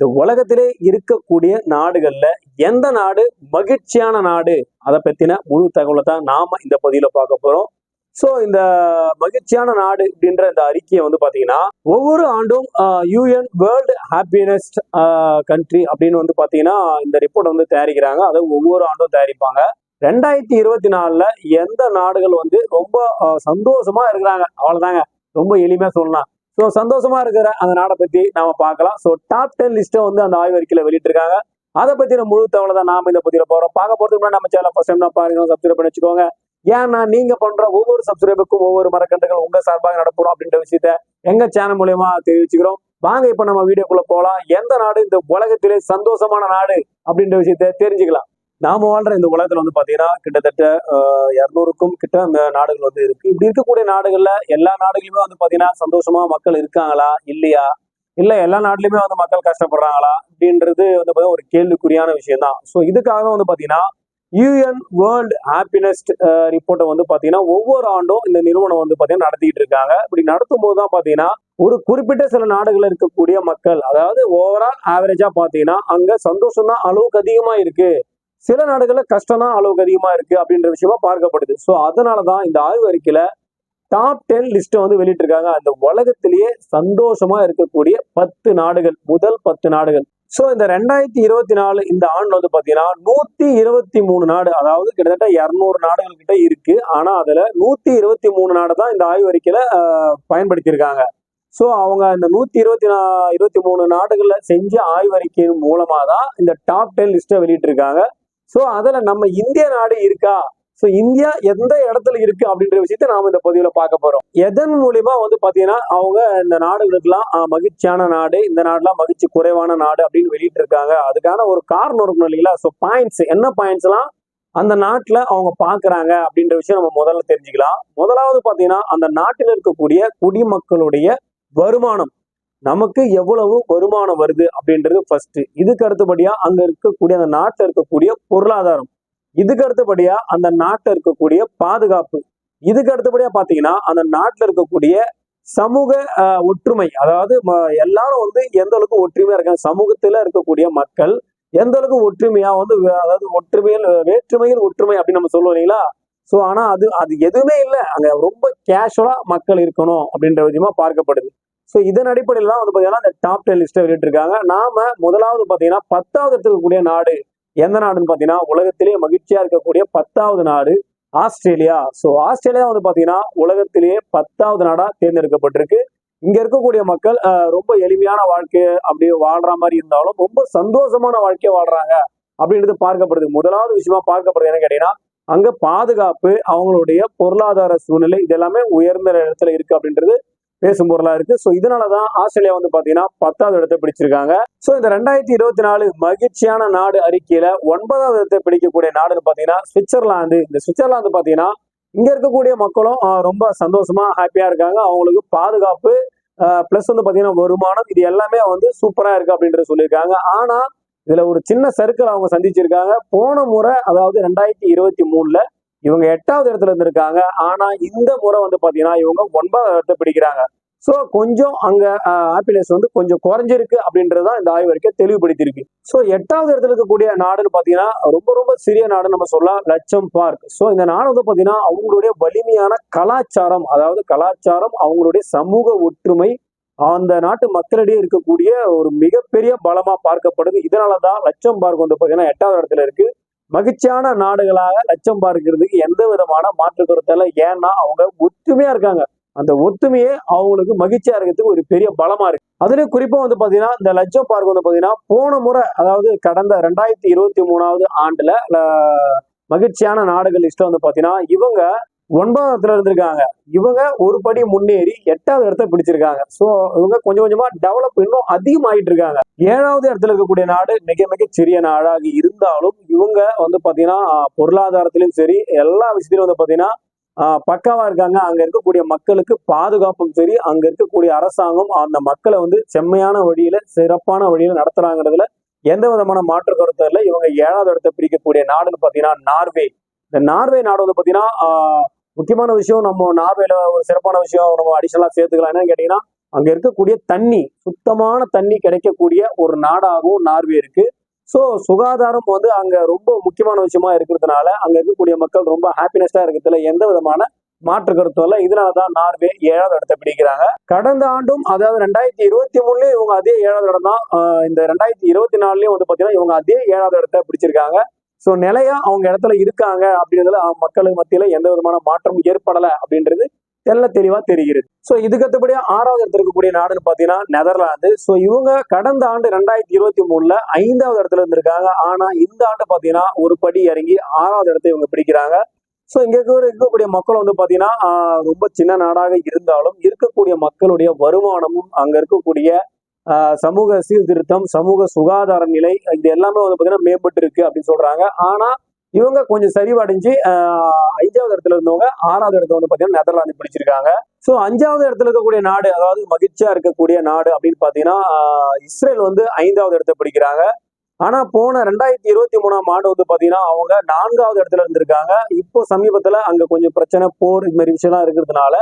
இந்த உலகத்திலே இருக்கக்கூடிய நாடுகள்ல எந்த நாடு மகிழ்ச்சியான நாடு? அதை பத்தின முழு தகவலை தான் நாம இந்த பகுதியில பார்க்க போறோம். ஸோ இந்த மகிழ்ச்சியான நாடு அப்படின்ற இந்த அறிக்கையை வந்து பாத்தீங்கன்னா ஒவ்வொரு ஆண்டும் யூஎன் வேர்ல்டு ஹாப்பினஸ்ட் கண்ட்ரி அப்படின்னு வந்து பாத்தீங்கன்னா இந்த ரிப்போர்ட் வந்து தயாரிக்கிறாங்க. அதை ஒவ்வொரு ஆண்டும் தயாரிப்பாங்க. ரெண்டாயிரத்தி இருபத்தி நாலுல எந்த நாடுகள் வந்து ரொம்ப சந்தோஷமா இருக்கிறாங்க? அவ்வளவுதாங்க. ரொம்ப எளிமையா சொல்லலாம். ஸோ சந்தோஷமா இருக்கிற அந்த நாடை பத்தி நாம பார்க்கலாம். ஸோ டாப் டென் லிஸ்ட்டை வந்து அந்த ஆய்வறிக்கையில் வெளியிட்டிருக்காங்க. அதை பத்தின முழு தகவலை தான் நாம இந்த பதிவில் போறோம். பார்க்க போறதுக்கு முன்னாடி நம்ம சேனல் ஃபர்ஸ்ட் டைம் பாருங்க சப்ஸ்கிரைப் பண்ணி வச்சுக்கோங்க. ஏன்னா நீங்க பண்ற ஒவ்வொரு சப்ஸ்கிரைபுக்கும் ஒவ்வொரு மரக்கன்றுகள் உங்க சார்பாக நடப்படும் அப்படின்ற விஷயத்த எங்க சேனல் மூலியமா தெரிவிச்சுக்கிறோம். வாங்க இப்ப நம்ம வீடியோக்குள்ள போலாம். எந்த நாடு? இந்த உலகத்திலே சந்தோஷமான நாடு அப்படின்ற விஷயத்த தெரிஞ்சுக்கலாம். நாம வாழ்ற இந்த உலகத்துல வந்து பாத்தீங்கன்னா கிட்டத்தட்ட இரநூறுக்கும் கிட்ட அந்த நாடுகள் வந்து இருக்கு. இப்படி இருக்கக்கூடிய நாடுகள்ல எல்லா நாடுகளுமே வந்து பாத்தீங்கன்னா சந்தோஷமா மக்கள் இருக்காங்களா? இல்லையா? இல்ல எல்லா நாட்டிலுமே வந்து மக்கள் கஷ்டப்படுறாங்களா? அப்படின்றது வந்து பாத்தீங்கன்னா ஒரு கேள்விக்குறியான விஷயம் தான் ஸோ இதுக்காக வந்து பாத்தீங்கன்னா யூஎன் வேர்ல்டு ஹாப்பினஸ்ட் ரிப்போர்ட்டை வந்து பாத்தீங்கன்னா ஒவ்வொரு ஆண்டும் இந்த நிறுவனம் வந்து பாத்தீங்கன்னா நடத்திட்டு இருக்காங்க. இப்படி நடத்தும் போது தான் பாத்தீங்கன்னா ஒரு குறிப்பிட்ட சில நாடுகளில் இருக்கக்கூடிய மக்கள் அதாவது ஓவரால் ஆவரேஜா பாத்தீங்கன்னா அங்க சந்தோஷம் தான் அளவுக்கு அதிகமா இருக்கு. சில நாடுகளில் கஷ்டம் தான் அளவுக்கு அதிகமாக இருக்கு அப்படின்ற விஷயமா பார்க்கப்படுது. ஸோ அதனாலதான் இந்த ஆய்வு அறிக்கையில் டாப் டென் லிஸ்ட்டை வந்து வெளியிட்டிருக்காங்க. அந்த உலகத்திலேயே சந்தோஷமா இருக்கக்கூடிய பத்து நாடுகள் முதல் பத்து நாடுகள். ஸோ இந்த ரெண்டாயிரத்தி இருபத்தி நாலு இந்த ஆண்டு வந்து பார்த்தீங்கன்னா நூற்றி இருபத்தி மூணு நாடு அதாவது கிட்டத்தட்ட இரநூறு நாடுகள் கிட்ட இருக்கு. ஆனால் அதில் நூற்றி இருபத்தி மூணு நாடு தான் இந்த ஆய்வு அறிக்கையில் பயன்படுத்தியிருக்காங்க. ஸோ அவங்க இந்த நூத்தி இருபத்தி நா இருபத்தி மூணு நாடுகளில் செஞ்ச ஆய்வறிக்கையின் மூலமாக தான் இந்த டாப் டென் லிஸ்ட்டை வெளியிட்டிருக்காங்க. ஸோ அதில் நம்ம இந்திய நாடு இருக்கா? ஸோ இந்தியா எந்த இடத்துல இருக்கு அப்படின்ற விஷயத்த நாம இந்த பதிவில் பார்க்க போறோம். எதன் மூலியமா வந்து பார்த்தீங்கன்னா அவங்க இந்த நாடுகளுக்கெல்லாம் மகிழ்ச்சியான நாடு இந்த நாடுலாம் மகிழ்ச்சி குறைவான நாடு அப்படின்னு வெளியிட்டு இருக்காங்க அதுக்கான ஒரு காரணம் இருக்கணும் இல்லைங்களா? ஸோ பாயிண்ட்ஸ் என்ன பாயிண்ட்ஸ் எல்லாம் அந்த நாட்டில் அவங்க பார்க்குறாங்க அப்படின்ற விஷயம் நம்ம முதல்ல தெரிஞ்சுக்கலாம். முதலாவது பார்த்தீங்கன்னா அந்த நாட்டில் இருக்கக்கூடிய குடிமக்களுடைய வருமானம். நமக்கு எவ்வளவு வருமானம் வருது அப்படின்றது ஃபர்ஸ்ட் இதுக்கு அடுத்தபடியா அங்க இருக்கக்கூடிய அந்த நாட்டில் இருக்கக்கூடிய பொருளாதாரம். இதுக்கு அடுத்தபடியா அந்த நாட்டில் இருக்கக்கூடிய பாதுகாப்பு. இதுக்கு அடுத்தபடியா பாத்தீங்கன்னா அந்த நாட்டில் இருக்கக்கூடிய சமூக ஒற்றுமை. அதாவது ம- எல்லாரும் வந்து எந்த அளவுக்கு ஒற்றுமையா இருக்காங்க? சமூகத்துல இருக்கக்கூடிய மக்கள் எந்த அளவுக்கு ஒற்றுமையா வந்து அதாவது ஒற்றுமையில் வேற்றுமையில் ஒற்றுமை அப்படின்னு நம்ம சொல்லுவோம் இல்லைங்களா? ஸோ ஆனா அது அது எதுவுமே இல்லை. அங்க ரொம்ப கேஷுவலா மக்கள் இருக்கணும் அப்படின்ற விதமா பார்க்கப்படுது. ஸோ இதன் அடிப்படையில் தான் வந்து பார்த்தீங்கன்னா இந்த டாப் டென் லிஸ்ட்டை வெளியிட்டிருக்காங்க. நாம முதலாவது பார்த்தீங்கன்னா பத்தாவது இருக்கக்கூடிய நாடு எந்த நாடுன்னு பார்த்தீங்கன்னா உலகத்திலேயே மகிழ்ச்சியா இருக்கக்கூடிய பத்தாவது நாடு ஆஸ்திரேலியா. ஸோ ஆஸ்திரேலியா வந்து பார்த்தீங்கன்னா உலகத்திலேயே பத்தாவது நாடாக தேர்ந்தெடுக்கப்பட்டிருக்கு. இங்க இருக்கக்கூடிய மக்கள் ரொம்ப எளிமையான வாழ்க்கை அப்படியே வாழ்ற மாதிரி இருந்தாலும் ரொம்ப சந்தோஷமான வாழ்க்கையை வாழ்றாங்க அப்படின்றது பார்க்கப்படுது. முதலாவது விஷயமா பார்க்கப்படுது என்ன கேட்டீங்கன்னா அங்க பாதுகாப்பு அவங்களுடைய பொருளாதார சூழ்நிலை இது எல்லாமே உயர்ந்த இடத்துல இருக்கு அப்படின்றது பேசும் பொருளா இருக்கு. ஸோ இதனாலதான் ஆஸ்திரேலியா வந்து பாத்தீங்கன்னா பத்தாவது இடத்தை பிடிச்சிருக்காங்க. ஸோ இந்த ரெண்டாயிரத்தி இருபத்தி நாலு மகிழ்ச்சியான நாடு அறிக்கையில ஒன்பதாவது இடத்தை பிடிக்கக்கூடிய நாடுன்னு பாத்தீங்கன்னா சுவிட்சர்லாந்து. இந்த சுவிட்சர்லாந்து பாத்தீங்கன்னா இங்க இருக்கக்கூடிய மக்களும் ரொம்ப சந்தோஷமா ஹாப்பியா இருக்காங்க. அவங்களுக்கு பாதுகாப்பு பிளஸ் வந்து பாத்தீங்கன்னா வருமானம் இது எல்லாமே வந்து சூப்பரா இருக்கு அப்படின்றது சொல்லியிருக்காங்க. ஆனா இதுல ஒரு சின்ன சர்க்கிள் அவங்க சந்திச்சிருக்காங்க. போன முறை அதாவது ரெண்டாயிரத்தி இருபத்தி மூணுல இவங்க எட்டாவது இடத்துல இருந்திருக்காங்க. ஆனா இந்த முறை வந்து பாத்தீங்கன்னா இவங்க ஒன்பதாவது இடத்தை பிடிக்கிறாங்க. ஸோ கொஞ்சம் அங்க ஹாப்பினஸ் வந்து கொஞ்சம் குறைஞ்சிருக்கு அப்படின்றதான் இந்த ஆய்வு அறிக்கை தெளிவுபடுத்தியிருக்கு. ஸோ எட்டாவது இடத்துல இருக்கக்கூடிய நாடுன்னு பாத்தீங்கன்னா ரொம்ப ரொம்ப சிறிய நாடுன்னு நம்ம சொல்லலாம். லட்சம் பார்க். ஸோ இந்த நாடு வந்து பாத்தீங்கன்னா அவங்களுடைய வலிமையான கலாச்சாரம் அதாவது கலாச்சாரம் அவங்களுடைய சமூக ஒற்றுமை அந்த நாட்டு மக்களிடையே இருக்கக்கூடிய ஒரு மிகப்பெரிய பலமா பார்க்கப்படுது. இதனாலதான் லட்சம் பார்க் வந்து பாத்தீங்கன்னா எட்டாவது இடத்துல இருக்கு. மகிழ்ச்சியான நாடுகளாக லட்சம் பார்க்கிறதுக்கு எந்த விதமான மாற்று கருத்தல்ல ஏன்னா அவங்க ஒற்றுமையா இருக்காங்க. அந்த ஒற்றுமையே அவங்களுக்கு மகிழ்ச்சியா இருக்கிறதுக்கு ஒரு பெரிய பலமா இருக்கு. அதுலயும் குறிப்பா வந்து பாத்தீங்கன்னா இந்த லட்சம் பார்க் வந்து பாத்தீங்கன்னா போன முறை அதாவது கடந்த ரெண்டாயிரத்தி இருபத்தி மூணாவது ஆண்டுல மகிழ்ச்சியான நாடுகள் லிஸ்ட்ல வந்து பாத்தீங்கன்னா இவங்க ஒன்பதாவது இடத்துல இருந்திருக்காங்க. இவங்க ஒரு படி முன்னேறி எட்டாவது இடத்த பிடிச்சிருக்காங்க. சோ இவங்க கொஞ்சம் கொஞ்சமா டெவலப் இன்னும் அதிகமாயிட்டு இருக்காங்க. ஏழாவது இடத்துல இருக்கக்கூடிய நாடு மிக மிக சிறிய நாடாக இருந்தாலும் இவங்க வந்து பாத்தீங்கன்னா பொருளாதாரத்திலும் சரி எல்லா விஷயத்திலும் வந்து பாத்தீங்கன்னா பக்காவா இருக்காங்க. அங்க இருக்கக்கூடிய மக்களுக்கு பாதுகாப்பும் சரி அங்க இருக்கக்கூடிய அரசாங்கம் அந்த மக்களை வந்து செம்மையான வழியில சிறப்பான வழியில நடத்துறாங்கிறதுல எந்த விதமான மாற்று கருத்து இல்லை. இவங்க ஏழாவது இடத்தை பிரிக்கக்கூடிய நாடுன்னு பாத்தீங்கன்னா நார்வே. இந்த நார்வே நாடு வந்து பாத்தீங்கன்னா முக்கியமான விஷயம் நம்ம நார்வேல ஒரு சிறப்பான விஷயம் நம்ம அடிஷனலா சேர்த்துக்கலாம். என்னன்னு கேட்டீங்கன்னா அங்க இருக்கக்கூடிய தண்ணி சுத்தமான தண்ணி கிடைக்கக்கூடிய ஒரு நாடாகவும் நார்வே இருக்கு. ஸோ சுகாதாரம் வந்து அங்க ரொம்ப முக்கியமான விஷயமா இருக்கிறதுனால அங்க இருக்கக்கூடிய மக்கள் ரொம்ப ஹாப்பினஸ்டா இருக்கிறதுல எந்த விதமான மாற்று கருத்தும் இல்லை. இதனாலதான் நார்வே ஏழாவது இடத்தை பிடிக்கிறாங்க. கடந்த ஆண்டும் அதாவது ரெண்டாயிரத்தி இருபத்தி மூணுலயும் இவங்க அதே ஏழாவது இடம் தான் இந்த ரெண்டாயிரத்தி இருபத்தி நாலுலயும் வந்து பாத்தீங்கன்னா இவங்க அதே ஏழாவது இடத்தை பிடிச்சிருக்காங்க. ஸோ நிலையா அவங்க இடத்துல இருக்காங்க அப்படின்றதுல மக்களுக்கு மத்தியில எந்த விதமான மாற்றமும் ஏற்படல அப்படின்றது தெல்ல தெளிவா தெரிகிறது. ஸோ இதுக்கு ஆறாவது இடத்துல இருக்கக்கூடிய நாடுன்னு பாத்தீங்கன்னா நெதர்லாந்து. ஸோ இவங்க கடந்த ஆண்டு ரெண்டாயிரத்தி இருபத்தி மூணுல ஐந்தாவது இடத்துல இருந்திருக்காங்க. ஆனா இந்த ஆண்டு பாத்தீங்கன்னா ஒரு படி இறங்கி ஆறாவது இடத்தை இவங்க பிடிக்கிறாங்க. ஸோ இங்க இருக்கக்கூடிய மக்கள் வந்து பாத்தீங்கன்னா ரொம்ப சின்ன நாடாக இருந்தாலும் இருக்கக்கூடிய மக்களுடைய வருமானமும் அங்க இருக்கக்கூடிய சமூக சீர்திருத்தம் சமூக சுகாதார நிலை இது எல்லாமே வந்து பார்த்தீங்கன்னா மேம்பட்டு இருக்கு அப்படின்னு சொல்றாங்க. ஆனா இவங்க கொஞ்சம் சரிவடைஞ்சு ஐந்தாவது இடத்துல இருந்தவங்க ஆறாவது இடத்துல வந்து பாத்தீங்கன்னா நெதர்லாந்து பிடிச்சிருக்காங்க. ஸோ அஞ்சாவது இடத்துல இருக்கக்கூடிய நாடு அதாவது மகிழ்ச்சியா இருக்கக்கூடிய நாடு அப்படின்னு பாத்தீங்கன்னா இஸ்ரேல் வந்து ஐந்தாவது இடத்த பிடிக்கிறாங்க. ஆனா போன ரெண்டாயிரத்தி இருபத்தி மூணாம் ஆண்டு வந்து பாத்தீங்கன்னா அவங்க நான்காவது இடத்துல இருந்திருக்காங்க. இப்போ சமீபத்துல அங்க கொஞ்சம் பிரச்சனை போர் இது மாதிரி விஷயம்லாம் இருக்கிறதுனால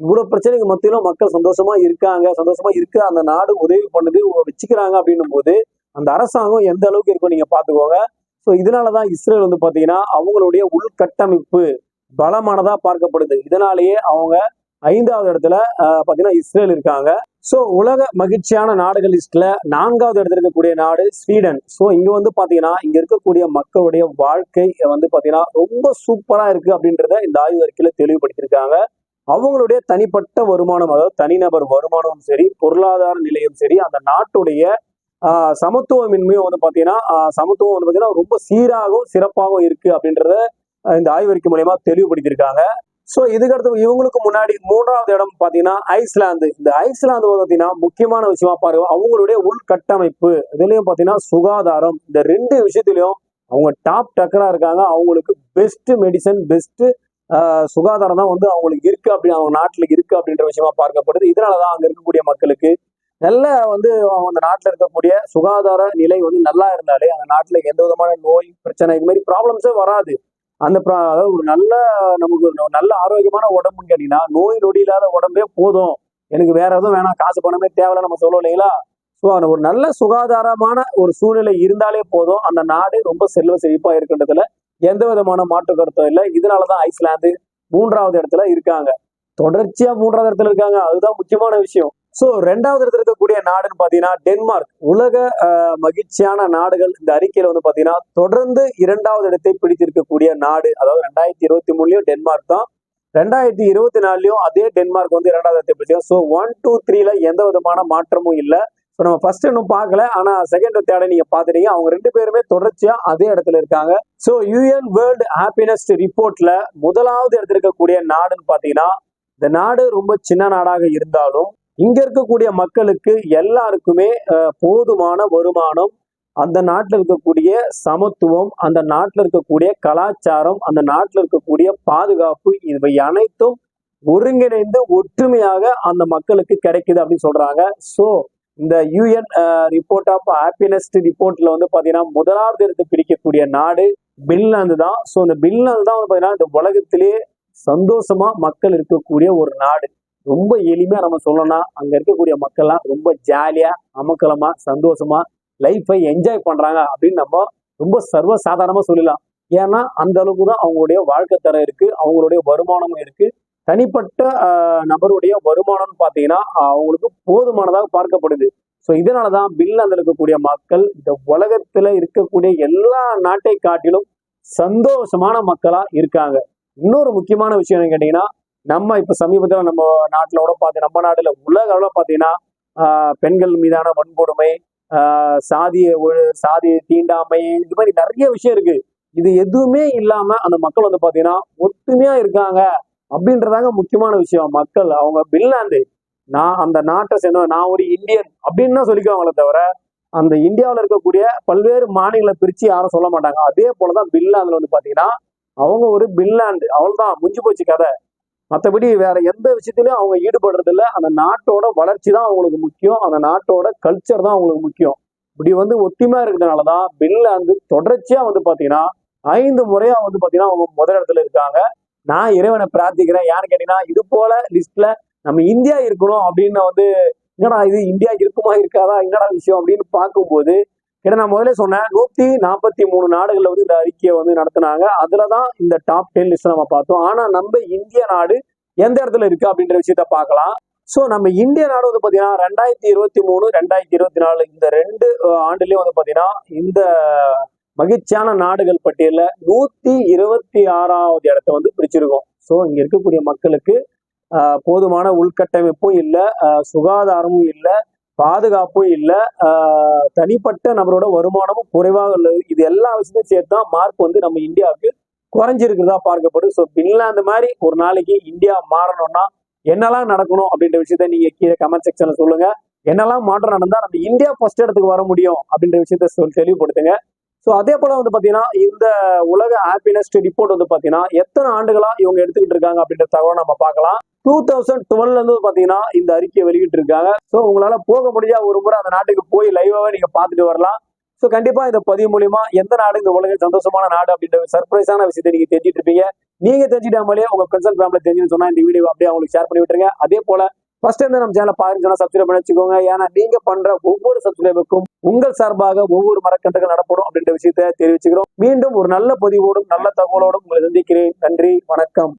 இவ்வளவு பிரச்சனைக்கு மத்தியிலும் மக்கள் சந்தோஷமா இருக்காங்க சந்தோஷமா இருக்க. அந்த நாடு உதவி பண்ணுது வச்சுக்கிறாங்க அப்படின்னும் போது அந்த அரசாங்கம் எந்த அளவுக்கு இருக்கும் நீங்க பாத்துக்கோங்க ஸோ இதனாலதான் இஸ்ரேல் வந்து பாத்தீங்கன்னா அவங்களுடைய உள்கட்டமைப்பு பலமானதா பார்க்கப்படுது. இதனாலேயே அவங்க ஐந்தாவது இடத்துல பாத்தீங்கன்னா இஸ்ரேல் இருக்காங்க. ஸோ உலக மகிழ்ச்சியான நாடுகள் லிஸ்ட்ல நான்காவது இடத்துல இருக்கக்கூடிய நாடு ஸ்வீடன். ஸோ இங்க வந்து பாத்தீங்கன்னா இங்க இருக்கக்கூடிய மக்களுடைய வாழ்க்கை வந்து பாத்தீங்கன்னா ரொம்ப சூப்பரா இருக்கு அப்படின்றத இந்த ஆய்வு அறிக்கையில தெளிவுபடுத்தியிருக்காங்க. அவங்களுடைய தனிப்பட்ட வருமானம் அதாவது தனிநபர் வருமானமும் சரி பொருளாதார நிலையும் சரி அந்த நாட்டுடைய சமத்துவமின்மையும் வந்து பார்த்தீங்கன்னா சமத்துவம் வந்து பார்த்தீங்கன்னா ரொம்ப சீராகவும் சிறப்பாகவும் இருக்கு அப்படின்றத இந்த ஆய்வறிக்கை மூலயமா தெளிவுபடுத்தியிருக்காங்க. ஸோ இதுக்கு அடுத்து இவங்களுக்கு முன்னாடி மூன்றாவது இடம் பார்த்தீங்கன்னா ஐஸ்லாந்து. இந்த ஐஸ்லாந்து வந்து பார்த்தீங்கன்னா முக்கியமான விஷயமா பாருங்க அவங்களுடைய உள்கட்டமைப்பு. இதுலயும் பார்த்தீங்கன்னா சுகாதாரம். இந்த ரெண்டு விஷயத்திலையும் அவங்க டாப் டக்கராக இருக்காங்க. அவங்களுக்கு பெஸ்ட் மெடிசன் பெஸ்ட்டு சுகாதாரம் தான் வந்து அவங்களுக்கு இருக்கு அப்படி அவங்க நாட்டில் இருக்கு அப்படின்ற விஷயமா பார்க்கப்படுது. இதனாலதான் அங்க இருக்கக்கூடிய மக்களுக்கு நல்ல வந்து அவங்க அந்த நாட்டில் இருக்கக்கூடிய சுகாதார நிலை வந்து நல்லா இருந்தாலே அந்த நாட்டில் எந்த விதமான நோய் பிரச்சனை இது மாதிரி ப்ராப்ளம்ஸே வராது. அந்த ப்ரா- அதாவது ஒரு நல்ல நமக்கு ஒரு நல்ல ஆரோக்கியமான உடம்புன்னு கேட்டீங்கன்னா நோய் நொடி இல்லாத உடம்பே போதும். எனக்கு வேற எதுவும் வேணாம் காசு பணமே தேவையில்ல நம்ம சொல்லுவோம் இல்லைங்களா? ஸோ அந்த ஒரு நல்ல சுகாதாரமான ஒரு சூழ்நிலை இருந்தாலே போதும். அந்த நாடு ரொம்ப செல்வ செழிப்பாக இருக்கின்றதுல எந்த விதமான மாற்று கருத்தும் இல்லை. இதனால தான் ஐஸ்லாந்து மூன்றாவது இடத்துல இருக்காங்க. தொடர்ச்சியா மூன்றாவது இடத்துல இருக்காங்க. அதுதான் முக்கியமான விஷயம். ஸோ ரெண்டாவது இடத்துல இருக்கக்கூடிய நாடுன்னு பார்த்தீங்கன்னா டென்மார்க். உலக மகிழ்ச்சியான நாடுகள் இந்த அறிக்கையில் வந்து பார்த்தீங்கன்னா தொடர்ந்து இரண்டாவது இடத்தை பிடித்திருக்கக்கூடிய நாடு. அதாவது ரெண்டாயிரத்தி இருபத்தி மூணுலையும் டென்மார்க் தான். ரெண்டாயிரத்தி இருபத்தி நாலுலையும் அதே டென்மார்க் வந்து இரண்டாவது இடத்தை பிடிச்சாங்க ஸோ ஒன் டூ த்ரீல எந்த விதமான மாற்றமும் இல்லை. ஸோ நம்ம ஃபர்ஸ்ட் இன்னும் பார்க்கல. ஆனால் செகண்ட் தேர்டை நீங்கள் பார்த்துட்டீங்க. அவங்க ரெண்டு பேருமே தொடர்ச்சியாக அதே இடத்துல இருக்காங்க. ஸோ யூஎன் வேர்ல்டு ஹாப்பினஸ் ரிப்போர்ட்ல முதலாவது இடத்துல இருக்கக்கூடிய நாடுன்னு பார்த்தீங்கன்னா இந்த நாடு ரொம்ப சின்ன நாடாக இருந்தாலும் இங்க இருக்கக்கூடிய மக்களுக்கு எல்லாருக்குமே போதுமான வருமானம் அந்த நாட்டில் இருக்கக்கூடிய சமத்துவம் அந்த நாட்டில் இருக்கக்கூடிய கலாச்சாரம் அந்த நாட்டில் இருக்கக்கூடிய பாதுகாப்பு இவை அனைத்தும் ஒருங்கிணைந்து ஒற்றுமையாக அந்த மக்களுக்கு கிடைக்குது அப்படின்னு சொல்றாங்க. ஸோ இந்த யூஎன் ரிப்போர்ட் ஆஃப் ஹாப்பினஸ்ட் ரிப்போர்ட்ல வந்து பாத்தீங்கன்னா முதலாவது இடத்தை பிடிக்கக்கூடிய நாடு பின்லாந்து தான். ஸோ இந்த பின்லாந்து தான் வந்து பாத்தீங்கன்னா இந்த உலகத்திலே சந்தோஷமா மக்கள் இருக்கக்கூடிய ஒரு நாடு. ரொம்ப எளிமையா நம்ம சொல்லணும்னா அங்க இருக்கக்கூடிய மக்கள்லாம் ரொம்ப ஜாலியா அமக்கலமா சந்தோஷமா லைஃபை என்ஜாய் பண்றாங்க அப்படின்னு நம்ம ரொம்ப சர்வ சாதாரணமா சொல்லலாம் ஏன்னா அந்த அளவுக்கு தான் அவங்களுடைய வாழ்க்கை தரம் இருக்கு அவங்களுடைய வருமானமும் இருக்கு. தனிப்பட்ட நபருடைய வருமானம்னு பார்த்தீங்கன்னா அவங்களுக்கு போதுமானதாக பார்க்கப்படுது. ஸோ இதனால இதனாலதான் பின்லாந்தில் இருக்கக்கூடிய மக்கள் இந்த உலகத்தில் இருக்கக்கூடிய எல்லா நாட்டை காட்டிலும் சந்தோஷமான மக்களா இருக்காங்க. இன்னொரு முக்கியமான விஷயம் என்ன கேட்டீங்கன்னா நம்ம இப்போ சமீபத்தில் நம்ம நாட்டில் கூட பார்த்து நம்ம நாட்டில் உலக அளவில் பார்த்தீங்கன்னா பெண்கள் மீதான வன்கொடுமை சாதிய சாதி தீண்டாமை இது மாதிரி நிறைய விஷயம் இருக்கு. இது எதுவுமே இல்லாம அந்த மக்கள் வந்து பார்த்தீங்கன்னா ஒத்துமையா இருக்காங்க. அப்படின்றதாங்க முக்கியமான விஷயம். மக்கள் அவங்க பின்லாந்து நான் அந்த நாட்டை சேர்ந்த நான் ஒரு இந்தியன் அப்படின்னு தான் சொல்லிக்குவாங்களே தவிர அந்த இந்தியாவில் இருக்கக்கூடிய பல்வேறு மாநிலங்களை பிரித்து யாரும் சொல்ல மாட்டாங்க. அதே போலதான் பின்லாந்துல வந்து பாத்தீங்கன்னா அவங்க ஒரு பின்லாந்து அவள்தான் முடிஞ்சு போச்சு கதை. மற்றபடி வேற எந்த விஷயத்திலையும் அவங்க ஈடுபடுறது இல்லை அந்த நாட்டோட வளர்ச்சி தான் அவங்களுக்கு முக்கியம். அந்த நாட்டோட கல்ச்சர் தான் அவங்களுக்கு முக்கியம். இப்படி வந்து ஒத்துமையா இருக்கிறதுனாலதான் பின்லாந்து தொடர்ச்சியா வந்து பாத்தீங்கன்னா ஐந்து முறையா வந்து பாத்தீங்கன்னா அவங்க முதல் இடத்துல இருக்காங்க. நான் இறைவனை பிரார்த்திக்கிறேன். ஏன்னு கேட்டீங்கன்னா இது போல லிஸ்ட்ல நம்ம இந்தியா இருக்கணும் அப்படின்னு வந்து என்னடா இது இந்தியா இருக்குமா இருக்காதா என்னடா விஷயம்? அப்படின்னு பார்க்கும்போது ஏன்னா நான் முதல்ல சொன்னேன் நூத்தி நாற்பத்தி மூணு நாடுகள்ல வந்து இந்த அறிக்கையை வந்து நடத்தினாங்க. அதுலதான் இந்த டாப் டென் லிஸ்ட் நம்ம பார்த்தோம். ஆனா நம்ம இந்திய நாடு எந்த இடத்துல இருக்கு அப்படின்ற விஷயத்த பார்க்கலாம். ஸோ நம்ம இந்திய நாடு வந்து பார்த்தீங்கன்னா ரெண்டாயிரத்தி இருபத்தி மூணு ரெண்டாயிரத்தி இருபத்தி நாலு இந்த ரெண்டு ஆண்டுலயும் வந்து பார்த்தீங்கன்னா இந்த மகிழ்ச்சியான நாடுகள் பட்டியலில் நூத்தி இருபத்தி ஆறாவது இடத்த வந்து பிடிச்சிருக்கோம் ஸோ இங்க இருக்கக்கூடிய மக்களுக்கு போதுமான உள்கட்டமைப்பும் இல்லை சுகாதாரமும் இல்லை பாதுகாப்பும் இல்லை தனிப்பட்ட நம்மளோட வருமானமும் குறைவாக உள்ளது. இது எல்லா விஷயத்தையும் சேர்த்து தான் மார்க் வந்து நம்ம இந்தியாவுக்கு குறைஞ்சிருக்கிறதா பார்க்கப்படுது. ஸோ பின்லாந்து மாதிரி ஒரு நாளைக்கு இந்தியா மாறணும்னா என்னெல்லாம் நடக்கணும் அப்படின்ற விஷயத்த நீங்க கீழே கமெண்ட் செக்ஷன்ல சொல்லுங்க. என்னெல்லாம் மாற்றம் நடந்தா நம்ம இந்தியா ஃபர்ஸ்ட் இடத்துக்கு வர முடியும் அப்படின்ற விஷயத்த சொல் தெளிவுபடுத்துங்க. ஸோ அதே போல வந்து பார்த்தீங்கன்னா இந்த உலக ஹாப்பினஸ் ரிப்போர்ட் வந்து பார்த்தீங்கன்னா எத்தனை ஆண்டுகளா இவங்க எடுத்துக்கிட்டு இருக்காங்க அப்படின்ற தகவலை நம்ம பார்க்கலாம். டூ தௌசண்ட் டுவெல்ல இருந்து இந்த அறிக்கையை வெளியிட்டு இருக்காங்க. ஸோ உங்களால போக முடியாத ஒரு முறை அந்த நாட்டுக்கு போய் லைவாகவே நீங்க பார்த்துட்டு வரலாம். ஸோ கண்டிப்பா இந்த பதிவு மூலியமா எந்த நாடு இந்த உலக சந்தோஷமான நாடு அப்படின்ற சர்ப்ரைஸான விஷயத்தை நீங்க தெரிஞ்சிட்டு இருப்பீங்க. நீங்க தெரிஞ்சிட்டாமலே உங்க ஃப்ரெண்ட்ஸ் அண்ட் ஃபேமிலி தெரிஞ்சுன்னு சொன்னா இந்த வீடியோ அப்படியே அவங்களுக்கு ஷேர் பண்ணி விட்டுருங்க. அதே போல ஃபர்ஸ்ட் இருந்து நம்ம சேனலை பாருங்க சொன்னா சப்ஸ்கிரைப் பண்ணி வச்சுக்கோங்க. ஏன்னா நீங்க பண்ற ஒவ்வொரு சப்ஸ்கிரைபுக்கும் உங்கள் சார்பாக ஒவ்வொரு மரக்கன்றுகள் நடப்படும் அப்படின்ற விஷயத்தை தெரிவிச்சுக்கிறோம். மீண்டும் ஒரு நல்ல பதிவோடும் நல்ல தகவலோடும் உங்களை சந்திக்கிறேன். நன்றி வணக்கம்.